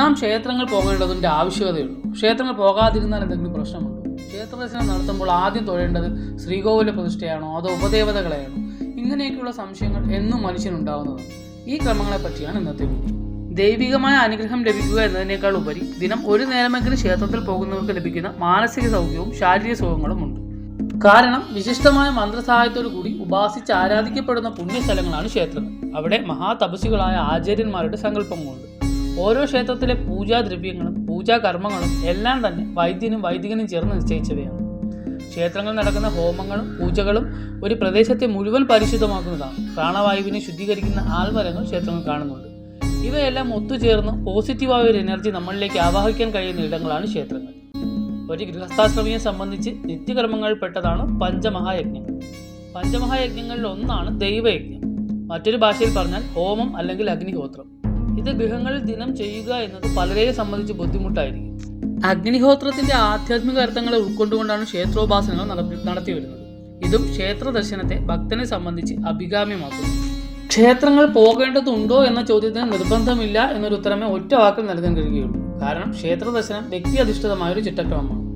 നാം ക്ഷേത്രങ്ങൾ പോകേണ്ടതിന്റെ ആവശ്യകതയുള്ളൂ ക്ഷേത്രങ്ങൾ പോകാതിരുന്നാൽ എന്തെങ്കിലും പ്രശ്നമുണ്ടോ? ക്ഷേത്ര ദർശനം നടത്തുമ്പോൾ ആദ്യം തൊഴേണ്ടത് ശ്രീകോവില പ്രതിഷ്ഠയാണോ അതോ ഉപദേവതകളെയാണോ? ഇങ്ങനെയൊക്കെയുള്ള സംശയങ്ങൾ എന്നും മനുഷ്യനുണ്ടാവുന്നതാണ് ഈ ക്രമങ്ങളെ പറ്റിയാണ് ഇന്നത്തെ വീഡിയോ. ദൈവികമായ അനുഗ്രഹം ലഭിക്കുക എന്നതിനേക്കാൾ ഉപരി ദിനം ഒരു നേരമെങ്കിലും ക്ഷേത്രത്തിൽ പോകുന്നവർക്ക് ലഭിക്കുന്ന മാനസിക സൗഖ്യവും ശാരീരിക സുഖങ്ങളും ഉണ്ട്. കാരണം വിശിഷ്ടമായ മന്ത്രസഹായത്തോടു കൂടി ഉപാസിച്ച് ആരാധിക്കപ്പെടുന്ന പുണ്യസ്ഥലങ്ങളാണ് ക്ഷേത്രങ്ങൾ. അവിടെ മഹാതപസികളായ ആചാര്യന്മാരുടെ സങ്കല്പങ്ങളുണ്ട്. ഓരോ ക്ഷേത്രത്തിലെ പൂജാദ്രവ്യങ്ങളും പൂജാകർമ്മങ്ങളും എല്ലാം തന്നെ വൈദ്യനും വൈദികനും ചേർന്ന് നിശ്ചയിച്ചവയാണ്. ക്ഷേത്രങ്ങളിൽ നടക്കുന്ന ഹോമങ്ങളും പൂജകളും ഒരു പ്രദേശത്തെ മുഴുവൻ പരിശുദ്ധമാക്കുന്നതാണ്. പ്രാണവായുവിനെ ശുദ്ധീകരിക്കുന്ന ആൽമരങ്ങൾ ക്ഷേത്രങ്ങൾ കാണുന്നുണ്ട്. ഇവയെല്ലാം ഒത്തുചേർന്ന് പോസിറ്റീവായ ഒരു എനർജി നമ്മളിലേക്ക് ആവാഹിക്കാൻ കഴിയുന്ന ഇടങ്ങളാണ് ക്ഷേത്രങ്ങൾ. ഒരു ഗൃഹസ്ഥാശ്രമിയെ സംബന്ധിച്ച് നിത്യകർമ്മങ്ങളിൽപ്പെട്ടതാണ് പഞ്ചമഹായജ്ഞങ്ങൾ. പഞ്ചമഹായജ്ഞങ്ങളിൽ ഒന്നാണ് ദൈവയജ്ഞം. മറ്റൊരു ഭാഷയിൽ പറഞ്ഞാൽ ഹോമം അല്ലെങ്കിൽ അഗ്നിഹോത്രം. ഇത് ഗൃഹങ്ങളിൽ ദിനം ചെയ്യുക എന്നത് പലരെയും സംബന്ധിച്ച് ബുദ്ധിമുട്ടായിരിക്കും. അഗ്നിഹോത്രത്തിന്റെ ആധ്യാത്മിക അർത്ഥങ്ങളെ ഉൾക്കൊണ്ടുകൊണ്ടാണ് ക്ഷേത്രോപാസനകൾ നടത്തി- വരുന്നത്. ഇതും ക്ഷേത്ര ദർശനത്തെ ഭക്തനെ സംബന്ധിച്ച് അഭികാമ്യമാക്കുന്നു. ക്ഷേത്രങ്ങൾ പോകേണ്ടതുണ്ടോ എന്ന ചോദ്യത്തിന് നിർബന്ധമില്ല എന്നൊരു ഉത്തരമേ ഒറ്റ വാക്കിൽ നൽകാൻ കഴിയുകയുള്ളൂ. കാരണം ക്ഷേത്ര ദർശനം വ്യക്തി അധിഷ്ഠിതമായ ഒരു ചിട്ടക്രമമാണ്.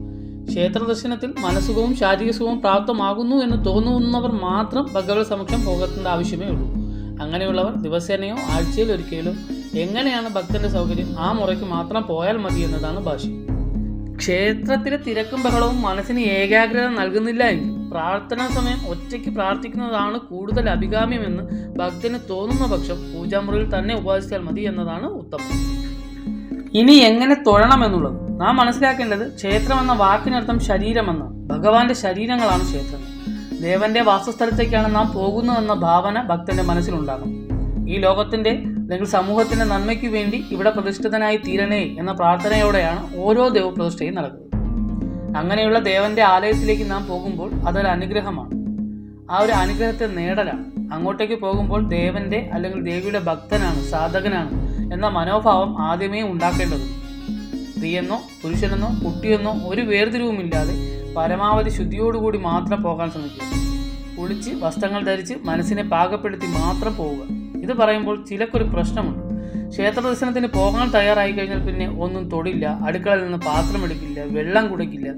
ക്ഷേത്ര ദർശനത്തിൽ മനസ്സുഖവും ശാരീരിക സുഖവും പ്രാപ്തമാകുന്നു എന്ന് തോന്നുന്നവർ മാത്രം ഭഗവത് സമക്ഷം പോകത്തേണ്ട ആവശ്യമേ ഉള്ളൂ. അങ്ങനെയുള്ളവർ ദിവസേനയോ ആഴ്ചയിൽ ഒരിക്കലും എങ്ങനെയാണ് ഭക്തന്റെ സൗകര്യം? ആ മുറയ്ക്ക് മാത്രം പോയാൽ മതി എന്നതാണ് ഭാഷ്യം ക്ഷേത്രത്തിലെ തിരക്കും ബഹളവും മനസ്സിന് ഏകാഗ്രത നൽകുന്നില്ല എങ്കിൽ പ്രാർത്ഥനാ സമയം ഒറ്റയ്ക്ക് പ്രാർത്ഥിക്കുന്നതാണ് കൂടുതൽ അഭികാമ്യമെന്ന് ഭക്തന് തോന്നുന്ന പക്ഷം പൂജാമുറിയിൽ തന്നെ ഉപാസിച്ചാൽ മതി എന്നതാണ് ഉത്തമം. ഇനി എങ്ങനെ തൊഴണമെന്നുള്ളത് നാം മനസ്സിലാക്കേണ്ടത് ക്ഷേത്രം എന്ന വാക്കിനർത്ഥം ശരീരമെന്നാണ് ഭഗവാന്റെ ശരീരങ്ങളാണ് ക്ഷേത്രം. ദേവന്റെ വാസസ്ഥലത്തേക്കാണ് നാം പോകുന്നതെന്ന ഭാവന ഭക്തന്റെ മനസ്സിലുണ്ടാകും. ഈ ലോകത്തിന്റെ അല്ലെങ്കിൽ സമൂഹത്തിന്റെ നന്മയ്ക്ക് വേണ്ടി ഇവിടെ പ്രതിഷ്ഠിതനായി തീരണേ എന്ന പ്രാർത്ഥനയോടെയാണ് ഓരോ ദേവപ്രതിഷ്ഠയും നടക്കുന്നത്. അങ്ങനെയുള്ള ദേവന്റെ ആലയത്തിലേക്ക് നാം പോകുമ്പോൾ അതൊരു അനുഗ്രഹമാണ്. ആ ഒരു അനുഗ്രഹത്തെ നേടലാണ്. അങ്ങോട്ടേക്ക് പോകുമ്പോൾ ദേവന്റെ അല്ലെങ്കിൽ ദേവിയുടെ ഭക്തനാണ് സാധകനാണ് എന്ന മനോഭാവം ആദ്യമേ ഉണ്ടാക്കേണ്ടതുണ്ട്. സ്ത്രീയെന്നോ പുരുഷനെന്നോ കുട്ടിയെന്നോ ഒരു വേർതിരിവുമില്ലാതെ പരമാവധി ശുദ്ധിയോടുകൂടി മാത്രം പോകാൻ ശ്രമിക്കുക. കുളിച്ച് വസ്ത്രങ്ങൾ ധരിച്ച് മനസ്സിനെ പാകപ്പെടുത്തി മാത്രം പോവുക. ഇത് പറയുമ്പോൾ ചിലക്കൊരു പ്രശ്നമുണ്ട്. ക്ഷേത്ര ദർശനത്തിന് പോകാൻ തയ്യാറായി കഴിഞ്ഞാൽ പിന്നെ ഒന്നും തൊടില്ല അടുക്കളയിൽ നിന്ന് പാത്രം എടുക്കില്ല വെള്ളം കുടിക്കില്ല.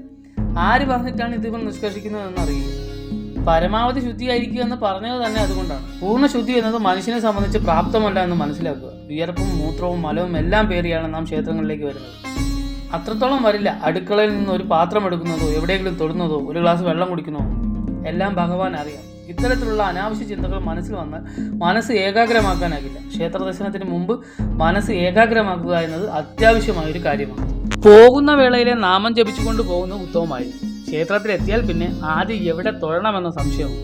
ആര് പറഞ്ഞിട്ടാണ് ഇതിവർ നിഷ്കർഷിക്കുന്നതെന്ന് അറിയില്ല. പരമാവധി ശുദ്ധിയായിരിക്കുക എന്ന് പറഞ്ഞത് തന്നെ അതുകൊണ്ടാണ്. പൂർണ ശുദ്ധി എന്നത് മനുഷ്യനെ സംബന്ധിച്ച് പ്രാപ്തമല്ല എന്ന് മനസ്സിലാക്കുക. വിയർപ്പും മൂത്രവും മലവും എല്ലാം പേറിയാണ് നാം ക്ഷേത്രങ്ങളിലേക്ക് വരുന്നത്. അത്രത്തോളം വരില്ല അടുക്കളയിൽ നിന്ന് ഒരു പാത്രം എടുക്കുന്നതോ എവിടെയെങ്കിലും തൊടുന്നതോ ഒരു ഗ്ലാസ് വെള്ളം കുടിക്കുന്നതോ. എല്ലാം ഭഗവാൻ അറിയാം. ഇത്തരത്തിലുള്ള അനാവശ്യ ചിന്തകൾ മനസ്സിൽ വന്നാൽ മനസ്സ് ഏകാഗ്രമാക്കാനാകില്ല. ക്ഷേത്ര ദർശനത്തിന് മുമ്പ് മനസ്സ് ഏകാഗ്രമാക്കുക എന്നത് അത്യാവശ്യമായ ഒരു കാര്യമാണ്. പോകുന്ന വേളയിലെ നാമം ജപിച്ചുകൊണ്ട് പോകുന്നത് ഉത്തമമായിരുന്നു ക്ഷേത്രത്തിൽ എത്തിയാൽ പിന്നെ ആദ്യം എവിടെ തൊഴണമെന്ന സംശയമാണ്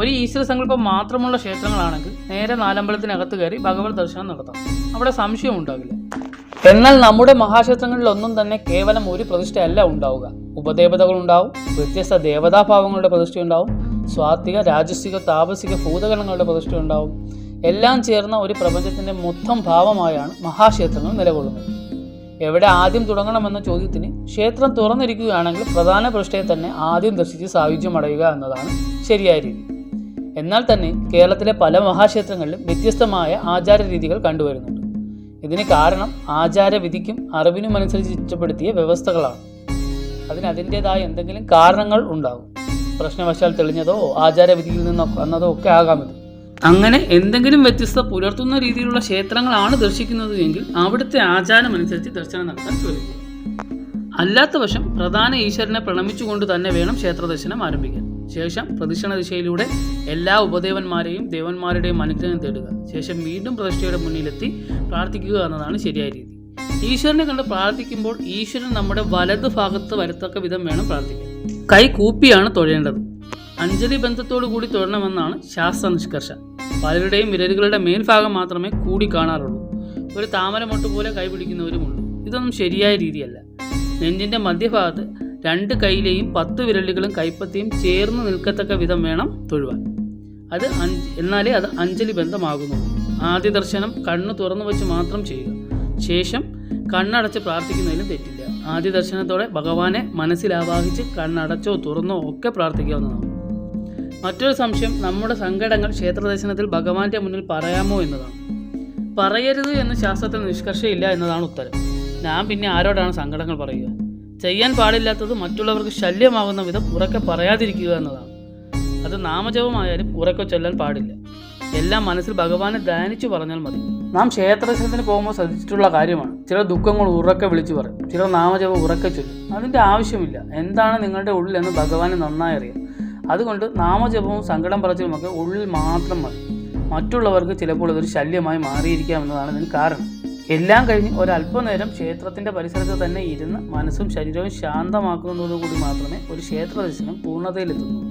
ഒരു ഈശ്വര സങ്കല്പം മാത്രമുള്ള ക്ഷേത്രങ്ങളാണെങ്കിൽ നേരെ നാലമ്പലത്തിനകത്ത് കയറി ഭഗവത് ദർശനം നടത്താം അവിടെ സംശയം ഉണ്ടാകില്ല. എന്നാൽ നമ്മുടെ മഹാക്ഷേത്രങ്ങളിലൊന്നും തന്നെ കേവലം ഒരു പ്രതിഷ്ഠയല്ല ഉണ്ടാവുക. ഉപദേവതകളുണ്ടാവും വ്യത്യസ്ത ദേവതാഭാവങ്ങളുടെ പ്രതിഷ്ഠ ഉണ്ടാവും സ്വാത്വിക രാജസിക താപസിക ഭൂതഗണങ്ങളുടെ പ്രതിഷ്ഠ ഉണ്ടാവും. എല്ലാം ചേർന്ന ഒരു പ്രപഞ്ചത്തിന്റെ മൊത്തം ഭാവമായാണ് മഹാക്ഷേത്രങ്ങൾ നിലകൊള്ളുന്നത്. എവിടെ ആദ്യം തുടങ്ങണമെന്ന ചോദ്യത്തിന് ക്ഷേത്രം തുറന്നിരിക്കുകയാണെങ്കിൽ പ്രധാന പ്രതിഷ്ഠയെ തന്നെ ആദ്യം ദർശിച്ച് സാഹിത്യമടയുക എന്നതാണ് ശരിയായ രീതി. എന്നാൽ തന്നെ കേരളത്തിലെ പല മഹാക്ഷേത്രങ്ങളിലും വ്യത്യസ്തമായ ആചാര രീതികൾ കണ്ടുവരുന്നുണ്ട്. ഇതിന് കാരണം ആചാരവിധിക്കും അറിവിനും അനുസരിച്ച് ചിട്ടപ്പെടുത്തിയ വ്യവസ്ഥകളാണ്. അതിന് അതിന്റെതായ എന്തെങ്കിലും കാരണങ്ങൾ ഉണ്ടാകും പ്രശ്നവശാൽ തെളിഞ്ഞതോ ആചാരവിധിയിൽ നിന്നോ വന്നതോ ഒക്കെ ആകാം ഇത്. അങ്ങനെ എന്തെങ്കിലും വ്യത്യസ്തത പുലർത്തുന്ന രീതിയിലുള്ള ക്ഷേത്രങ്ങളാണ് ദർശിക്കുന്നത് എങ്കിൽ അവിടുത്തെ ആചാരമനുസരിച്ച് ദർശനം നടത്താൻ ശ്രമിക്കുക. അല്ലാത്ത വശം പ്രധാന ഈശ്വരനെ പ്രണമിച്ചുകൊണ്ട് തന്നെ വേണം ക്ഷേത്ര ദർശനം ആരംഭിക്കാൻ. ശേഷം പ്രദക്ഷിണ ദിശയിലൂടെ എല്ലാ ഉപദേവന്മാരെയും ദേവന്മാരുടെയും അനുഗ്രഹം തേടുക. ശേഷം വീണ്ടും പ്രതിഷ്ഠയുടെ മുന്നിലെത്തി പ്രാർത്ഥിക്കുക എന്നതാണ് ശരിയായ രീതി. ഈശ്വരനെ കണ്ട് പ്രാർത്ഥിക്കുമ്പോൾ ഈശ്വരൻ നമ്മുടെ വലത് ഭാഗത്ത് വരത്തക്ക വിധം വേണം പ്രാർത്ഥിക്കാൻ. കൈ കൂപ്പിയാണ് തൊഴേണ്ടത്. അഞ്ജലി ബന്ധത്തോടു കൂടി തൊഴണമെന്നാണ് ശാസ്ത്ര നിഷ്കർഷ. പലരുടെയും വിരലുകളുടെ മേൽഭാഗം മാത്രമേ കൂടി കാണാറുള്ളൂ. ഒരു താമരമൊട്ട് പോലെ കൈ പിടിക്കുന്നവരുമുണ്ട്. ഇതൊന്നും ശരിയായ രീതിയല്ല. നെഞ്ചിന്റെ മധ്യഭാഗത്ത് രണ്ട് കൈയിലെയും പത്ത് വിരലുകളും കൈപ്പത്തിയും ചേർന്ന് നിൽക്കത്തക്ക വിധം വേണം തൊഴുവാൻ. അത് അഞ്ച് എന്നാലേ അത് അഞ്ജലി ബന്ധമാകുന്നു. ആദ്യ ദർശനം കണ്ണ് തുറന്നു വെച്ച് മാത്രം ചെയ്യുക. ശേഷം കണ്ണടച്ച് പ്രാർത്ഥിക്കുന്നതിലും തെറ്റില്ല ആദ്യ ദർശനത്തോടെ ഭഗവാനെ മനസ്സിലാവാഹിച്ച് കണ്ണടച്ചോ തുറന്നോ ഒക്കെ പ്രാർത്ഥിക്കാവുന്നതാണ്. മറ്റൊരു സംശയം നമ്മുടെ സങ്കടങ്ങൾ ക്ഷേത്ര ദർശനത്തിൽ ഭഗവാന്റെ മുന്നിൽ പറയാമോ എന്നതാണ്. പറയരുത് എന്ന് ശാസ്ത്രത്തിൽ നിഷ്കർഷയില്ല എന്നതാണ് ഉത്തരം. ഞാൻ പിന്നെ ആരോടാണ് സങ്കടങ്ങൾ പറയുക? ചെയ്യാൻ പാടില്ലാത്തത് മറ്റുള്ളവർക്ക് ശല്യമാകുന്ന വിധം ഉറക്കെ പറയാതിരിക്കുക എന്നതാണ്. അത് നാമജപമായാലും ഉറക്കെ ചൊല്ലാൻ പാടില്ല. എല്ലാം മനസ്സിൽ ഭഗവാനെ ധ്യാനിച്ചു പറഞ്ഞാൽ മതി. നാം ക്ഷേത്രദർശനത്തിന് പോകുമ്പോൾ ശ്രദ്ധിച്ചിട്ടുള്ള കാര്യമാണ്. ചില ദുഃഖങ്ങൾ ഉറക്കെ വിളിച്ചു പറയും. ചില നാമജപം ഉറക്കെ ചൊല്ലും. അതിന്റെ ആവശ്യമില്ല. എന്താണ് നിങ്ങളുടെ ഉള്ളിൽ എന്ന് ഭഗവാന് നന്നായി അറിയാം. അതുകൊണ്ട് നാമജപവും സങ്കടം പറച്ചിലുമൊക്കെ ഉള്ളിൽ മാത്രം മതി. മറ്റുള്ളവർക്ക് ചിലപ്പോൾ ഇതൊരു ശല്യമായി മാറിയിരിക്കാം എന്നതാണ് ഇതിന് കാരണം. എല്ലാം കഴിഞ്ഞ് ഒരല്പനേരം ക്ഷേത്രത്തിന്റെ പരിസരത്ത് തന്നെ ഇരുന്ന് മനസ്സും ശരീരവും ശാന്തമാക്കുന്നതോടുകൂടി മാത്രമേ ഒരു ക്ഷേത്ര ദർശനം പൂർണതയിലെത്തുന്നു.